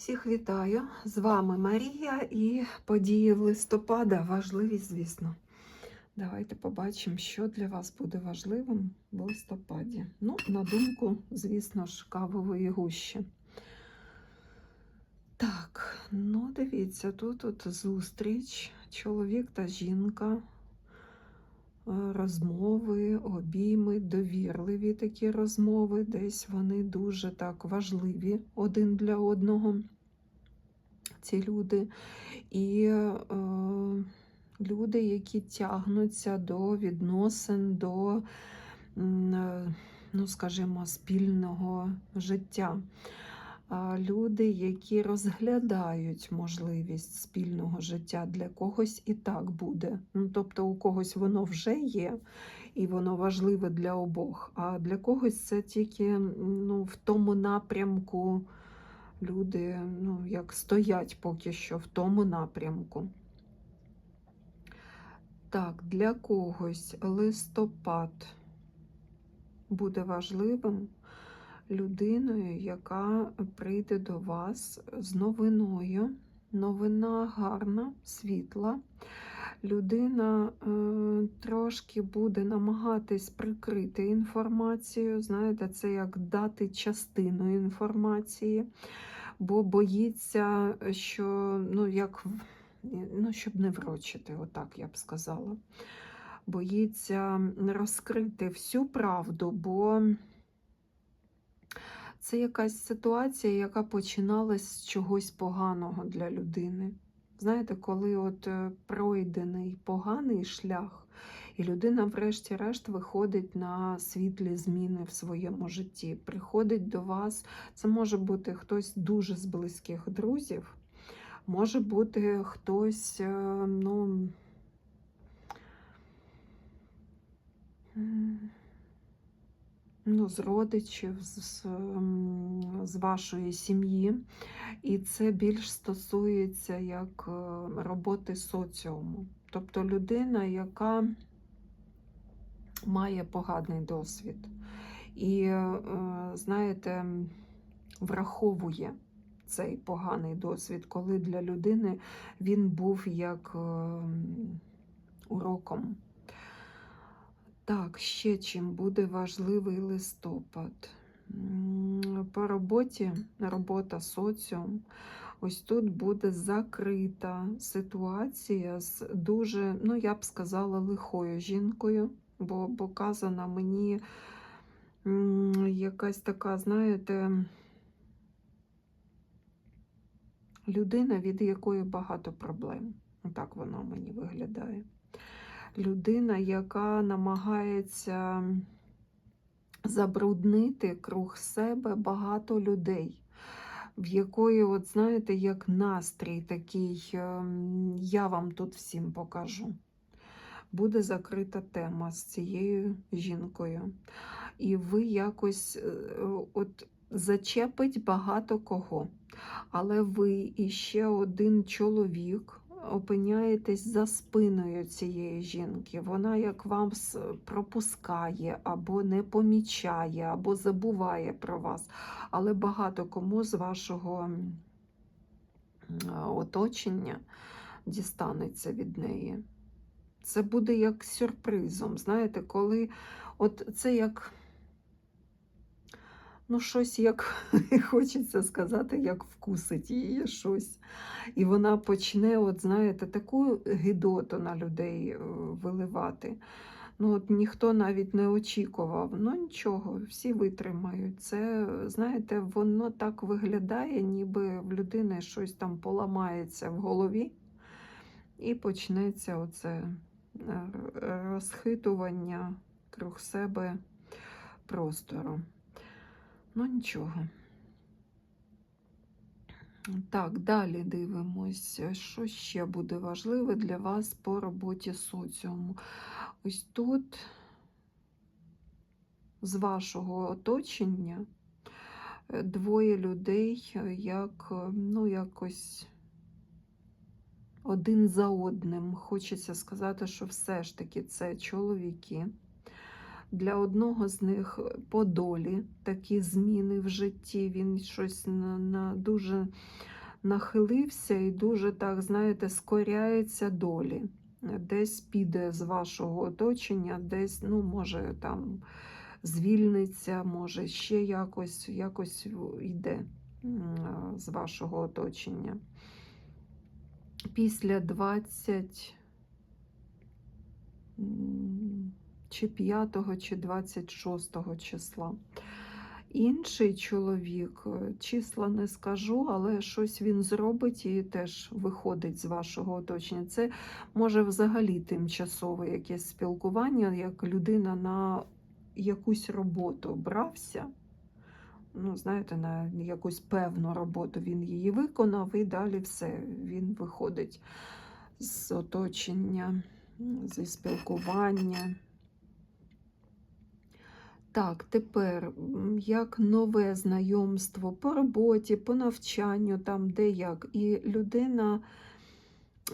Всіх вітаю! З вами Марія і події листопада важливі, звісно. Давайте побачимо, що для вас буде важливим в листопаді. Ну, на думку, звісно ж, кавової гущі. Так, ну дивіться, тут от зустріч, чоловік та жінка, розмови, обійми, довірливі такі розмови, десь вони дуже так важливі один для одного, ці люди. І е, люди, які тягнуться до відносин, до, е, ну, скажімо, спільного життя. Люди, які розглядають можливість спільного життя, для когось і так буде. Ну, тобто у когось воно вже є, і воно важливе для обох. А для когось це тільки ну, в тому напрямку люди ну, як стоять поки що в тому напрямку. Так, для когось листопад буде важливим людиною, яка прийде до вас з новиною. Новина гарна, світла. Людина е, трошки буде намагатись прикрити інформацію. Знаєте, це як дати частину інформації, бо боїться, що ну, як, ну, щоб не врочити, отак я б сказала. Боїться розкрити всю правду, бо це якась ситуація, яка починалась з чогось поганого для людини. Знаєте, коли от е, пройдений поганий шлях, і людина, врешті-решт, виходить на світлі зміни в своєму житті, приходить до вас, це може бути хтось дуже з близьких друзів, може бути хтось, е, ну. Ну, з родичів, з, з, вашої сім'ї. І це більш стосується як е, роботи соціуму. Тобто людина, яка має поганий досвід. І, е, знаєте, враховує цей поганий досвід, коли для людини він був як е, уроком. Так, ще чим буде важливий листопад. По роботі, робота соціум. Ось тут буде закрита ситуація з дуже, ну я б сказала, лихою жінкою, бо показана мені якась така, знаєте, людина, від якої багато проблем. Так воно мені виглядає людина, яка намагається забруднити круг себе багато людей, в якої, от знаєте, як настрій такий, ем, я вам тут всім покажу. Буде закрита тема з цією жінкою. І ви якось е, от зачепить багато кого. Але ви і ще один чоловік опиняєтесь за спиною цієї жінки. Вона як вам пропускає, або не помічає, або забуває про вас. Але багато кому з вашого оточення дістанеться від неї. Це буде як сюрпризом. Знаєте, коли от це як. Ну, щось як хочеться сказати, як вкусить її щось. І вона почне, от знаєте, таку гидоту на людей е, виливати. Ну, от ніхто навіть не очікував. Ну нічого, всі витримають. Це, знаєте, воно так виглядає, ніби в людини щось там поламається в голові, і почнеться оце е, розхитування круг себе простору. Ну, нічого. Так, далі дивимось, що ще буде важливе для вас по роботі соціуму. Ось тут з вашого оточення е, двоє людей, е, як, е, ну, якось один за одним. Хочеться сказати, що все ж таки це чоловіки. Для одного з них по долі такі зміни в житті. Він щось на, на дуже нахилився і дуже так, знаєте, скоряється долі. Десь піде з вашого оточення, десь, ну, може, там звільниться, може, ще якось, якось йде з вашого оточення. Після 20 м, чи 5, чи 26 числа. Інший чоловік, е, числа не скажу, але щось він зробить і теж виходить з вашого оточення. Це може взагалі тимчасове якесь спілкування, як людина на якусь роботу брався. Ну, знаєте, на якусь певну роботу він її виконав, і далі все. Він виходить з оточення, зі спілкування. Так, тепер як нове знайомство по роботі, по навчанню, там де як. І людина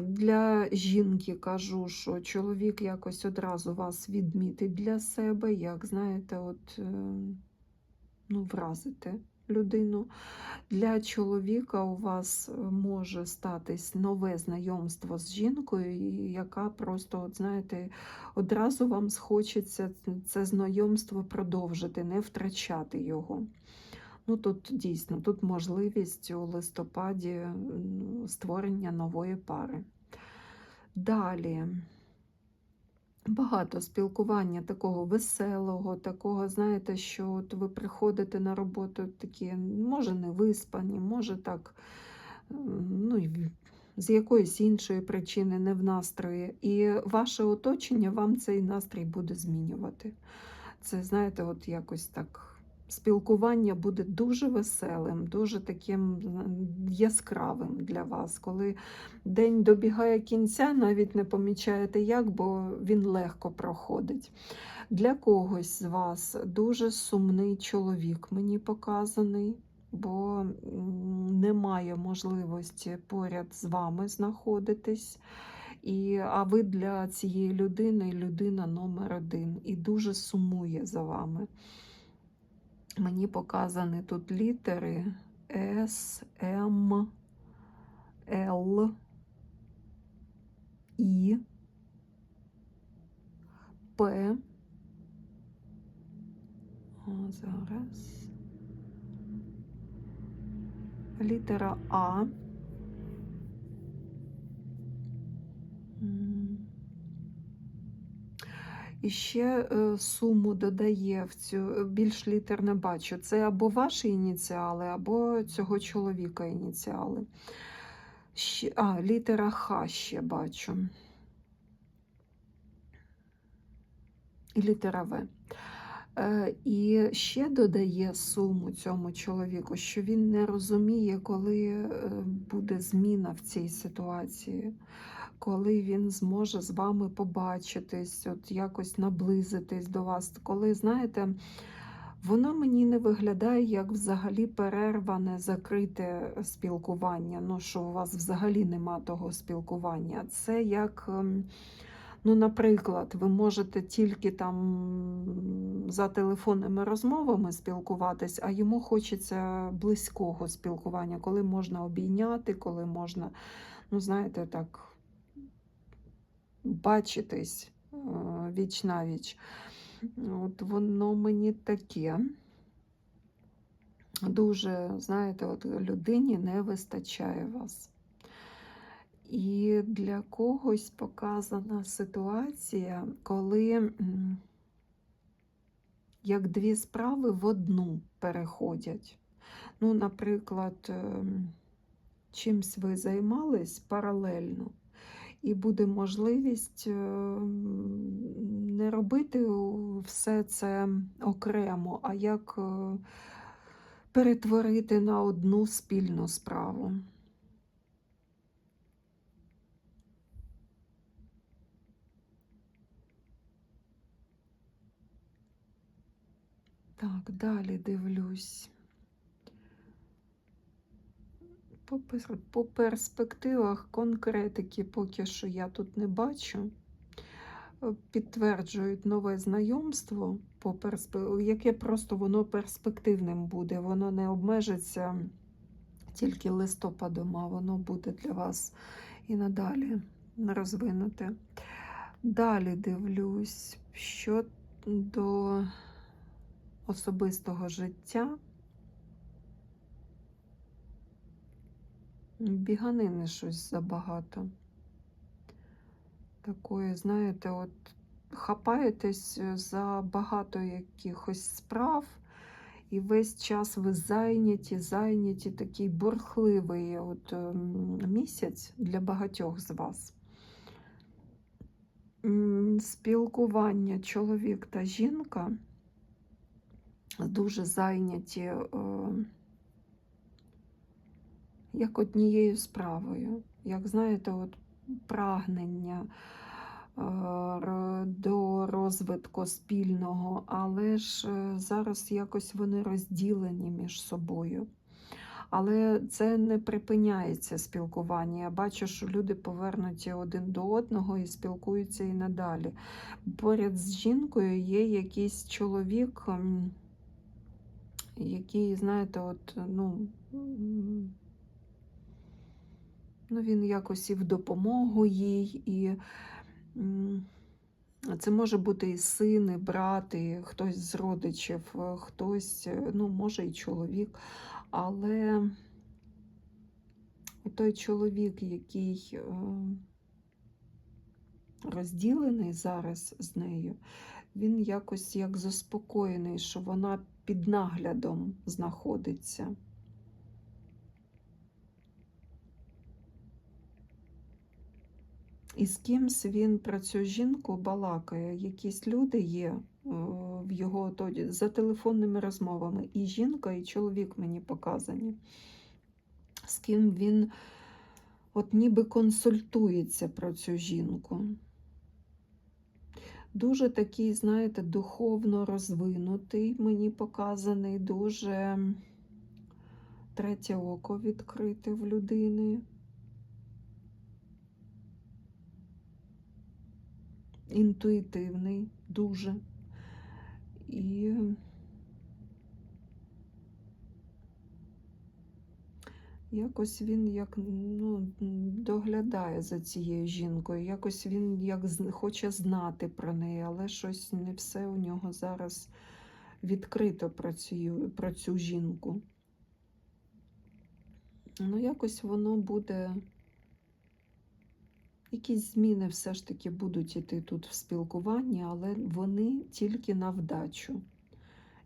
для жінки кажу, що чоловік якось одразу вас відмітить для себе, як знаєте, от, е, ну, вразити людину. Для чоловіка у вас е, може статись нове знайомство з жінкою, яка просто, от, знаєте, одразу вам схочеться це знайомство продовжити, не втрачати його. Ну, Тут дійсно тут можливість у листопаді створення нової пари. Далі. Багато спілкування такого веселого, такого, знаєте, що от ви приходите на роботу такі, може, не виспані, може так, ну, з якоїсь іншої причини, не в настрої. І ваше оточення вам цей настрій буде змінювати. Це, знаєте, от якось так. Спілкування буде дуже веселим, дуже таким яскравим для вас. Коли день добігає кінця, навіть не помічаєте як, бо він легко проходить. Для когось з вас дуже сумний чоловік мені показаний, бо немає можливості поряд з вами знаходитись. І, а ви для цієї людини людина номер один і дуже сумує за вами. Мені показані тут літери С, М, Л, І, П. О, зараз. Літера А. І ще е, суму додає в цю, е, більш літер не бачу. Це або ваші ініціали, або цього чоловіка ініціали. Ще, а, літера Х ще бачу. І літера В. Е, І ще додає суму цьому чоловіку, що він не розуміє, коли буде зміна в цій ситуації, коли він зможе з вами побачитись, от якось наблизитись до вас. Коли, знаєте, воно мені не виглядає як взагалі перерване, закрите спілкування. Ну, що у вас взагалі нема того спілкування. Це як. ем, Ну, наприклад, ви можете тільки там за телефонними розмовами спілкуватись, а йому хочеться близького спілкування, коли можна обійняти, коли можна, ну, знаєте, так бачитись е, віч на віч. От воно мені таке. Дуже, знаєте, от людині не вистачає вас. І для когось показана ситуація, коли як дві справи в одну переходять. Ну, наприклад, ем, чимсь ви займались паралельно, і буде можливість ем, не робити все це окремо, а як е, перетворити на одну спільну справу. Так, далі дивлюсь. По, перспективах конкретики поки що я тут не бачу. е, підтверджують нове знайомство, по перспе- яке просто воно перспективним буде. Воно не обмежиться тільки листопадом, а воно буде для вас і надалі розвинуте. Далі дивлюсь, що до особистого життя. Біганини щось забагато. Такої, знаєте, от хапаєтесь е, за багато якихось справ, і весь час ви зайняті, зайняті, такий бурхливий от, ем, місяць для багатьох з вас. Спілкування чоловік та жінка дуже зайняті е, як однією справою. Як знаєте, от прагнення е, до розвитку спільного, але ж е, зараз якось вони розділені між собою. Але це не припиняється спілкування. Я бачу, що люди повернуті один до одного і спілкуються і надалі. Поряд з жінкою є якийсь чоловік, який, знаєте, от, ну, ну, він якось і в допомогу їй, і це може бути і син, і брат, і хтось з родичів, е, хтось, е, ну, може, і чоловік. Але той чоловік, який е, розділений зараз з нею, він якось як заспокоєний, що вона під наглядом знаходиться. І з кимсь він про цю жінку балакає. Якісь люди є е, в його тоді за телефонними розмовами. І жінка, і чоловік мені показані. З ким він от ніби консультується про цю жінку. Дуже такий, знаєте, духовно розвинутий, мені показаний, дуже третє око відкрите в людини. Інтуїтивний, дуже. І якось він як ну, доглядає за цією жінкою, якось він як хоче знати про неї, але щось не все у нього зараз відкрито про цю, про цю жінку. Ну, якось воно буде. Якісь зміни все ж таки будуть іти тут в спілкуванні, але вони тільки на вдачу.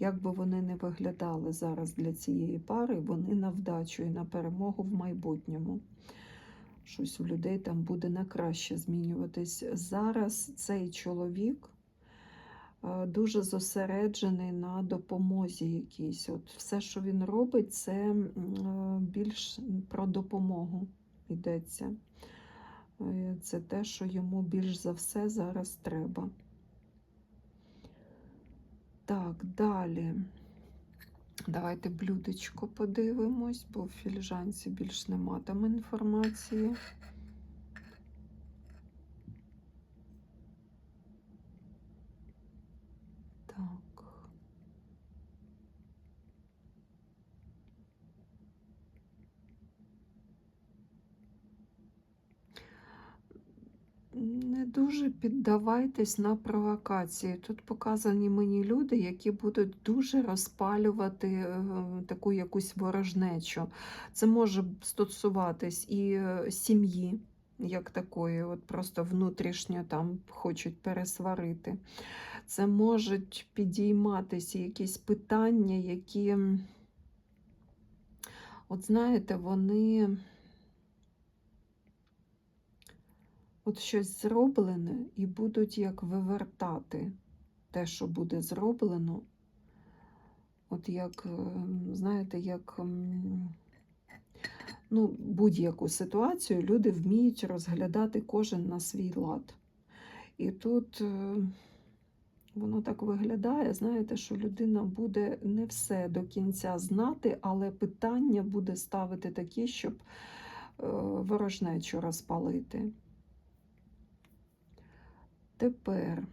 Як би вони не виглядали зараз для цієї пари, вони на вдачу і на перемогу в майбутньому. Щось у людей там буде на краще змінюватись. Зараз цей чоловік е, дуже зосереджений на допомозі якійсь. От все, що він робить, це е, більш про допомогу йдеться. Е, Це те, що йому більш за все зараз треба. Так, далі. Давайте блюдечко подивимось, бо в філіжанці більш нема там інформації. Так. Не дуже піддавайтесь на провокації. Тут показані мені люди, які будуть дуже розпалювати е, таку якусь ворожнечу. Це може стосуватись і е, сім'ї, як такої, от просто внутрішньо там хочуть пересварити. Це можуть підійматися якісь питання, які, от знаєте, вони. От щось зроблене, і будуть як вивертати те, що буде зроблено. От як, ем, знаєте, як ну, будь-яку ситуацію люди вміють розглядати кожен на свій лад. І тут е, воно так виглядає, знаєте, що людина буде не все до кінця знати, але питання буде ставити такі, щоб е, ворожнечу розпалити. Тепер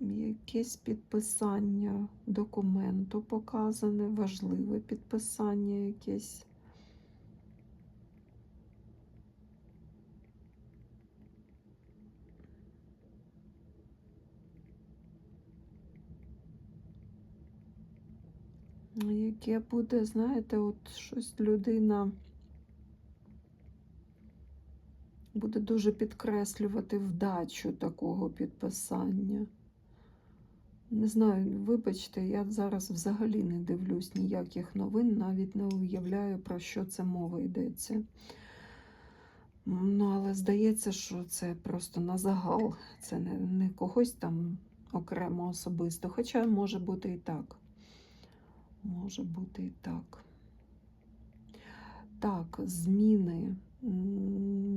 якесь підписання документу показане, важливе підписання якесь. Яке буде, знаєте, от щось людина буде дуже підкреслювати вдачу такого підписання. Не знаю, вибачте, я зараз взагалі не дивлюсь ніяких новин, навіть не уявляю, про що це мова йдеться. Ну, але здається, що це просто на загал, це не, не когось там окремо особисто. Хоча може бути і так. Може бути і так. Так, зміни,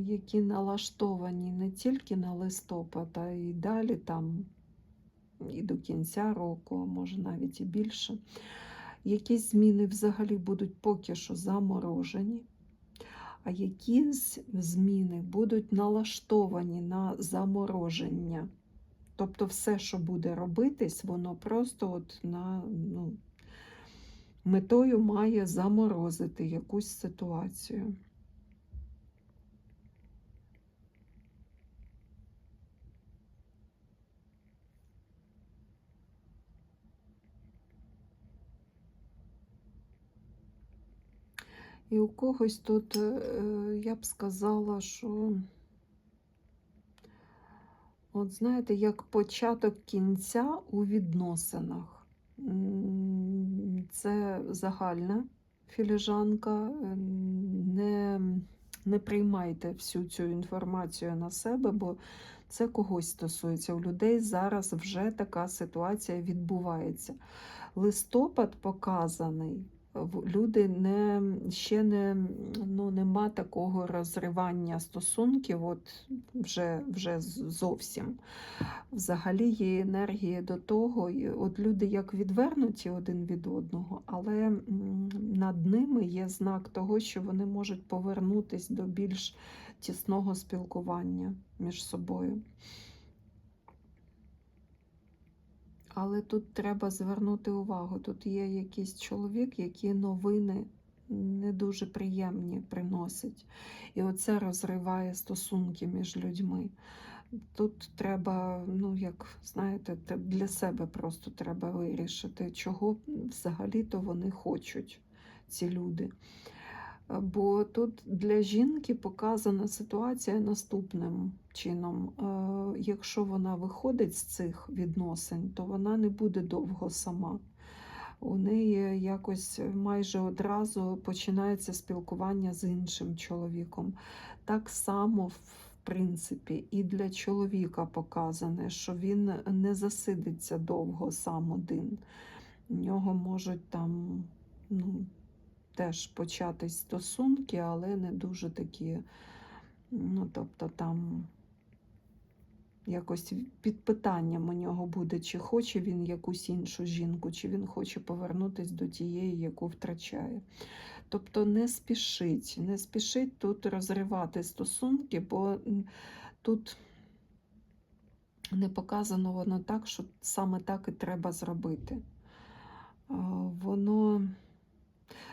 які налаштовані не тільки на листопад, а й далі там і до кінця року, може навіть і більше. Якісь зміни взагалі будуть поки що заморожені, а якісь зміни будуть налаштовані на замороження. Тобто все, що буде робитись, воно просто от на, ну, метою має заморозити якусь ситуацію. І у когось тут, е, я б сказала, що, от знаєте, як початок кінця у відносинах. Це загальна філіжанка. Не, не приймайте всю цю інформацію на себе, бо це когось стосується. У людей зараз вже така ситуація відбувається. Листопад показаний. Люди не ще не ну, нема такого розривання стосунків, от вже, вже зовсім. Взагалі є енергії до того, от люди як відвернуті один від одного, але над ними є знак того, що вони можуть повернутись до більш тісного спілкування між собою. Але тут треба звернути увагу. Тут є якийсь чоловік, який новини не дуже приємні приносить. І оце розриває стосунки між людьми. Тут треба, ну як знаєте, для себе просто треба вирішити, чого взагалі-то вони хочуть, ці люди. Бо тут для жінки показана ситуація наступним чином. Е, Якщо вона виходить з цих відносин, то вона не буде довго сама. У неї якось майже одразу починається спілкування з іншим чоловіком. Так само, в принципі, і для чоловіка показане, що він не засидиться довго сам один. У нього можуть там ну, теж початись стосунки, але не дуже такі, ну, тобто там якось під питанням у нього буде, чи хоче він якусь іншу жінку, чи він хоче повернутися до тієї, яку втрачає. Тобто не спішить, не спішить тут розривати стосунки, бо тут не показано воно так, що саме так і треба зробити. Воно,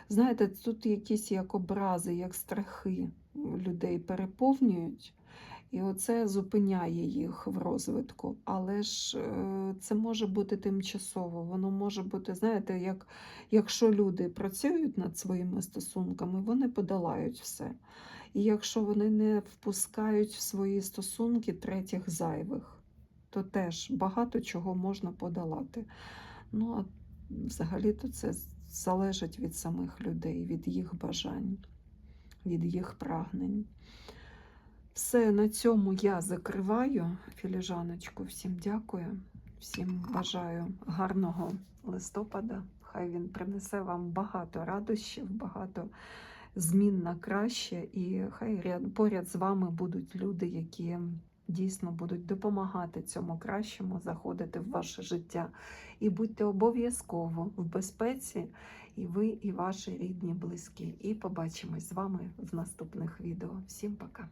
знаєте, тут якісь як образи, як страхи людей переповнюють, і оце зупиняє їх в розвитку. Але ж е, це може бути тимчасово. Воно може бути, знаєте, як якщо люди працюють над своїми стосунками, вони подолають все. І якщо вони не впускають в свої стосунки третіх зайвих, то теж багато чого можна подолати. Ну, а взагалі-то це залежить від самих людей, від їх бажань, від їх прагнень. Все, на цьому я закриваю філіжаночку. Всім дякую, всім бажаю гарного листопада. Хай він принесе вам багато радощів, багато змін на краще, і хай поряд з вами будуть люди, які дійсно будуть допомагати цьому кращому заходити в ваше життя. І будьте обов'язково в безпеці, і ви, і ваші рідні, близькі. І побачимось з вами в наступних відео. Всім пока!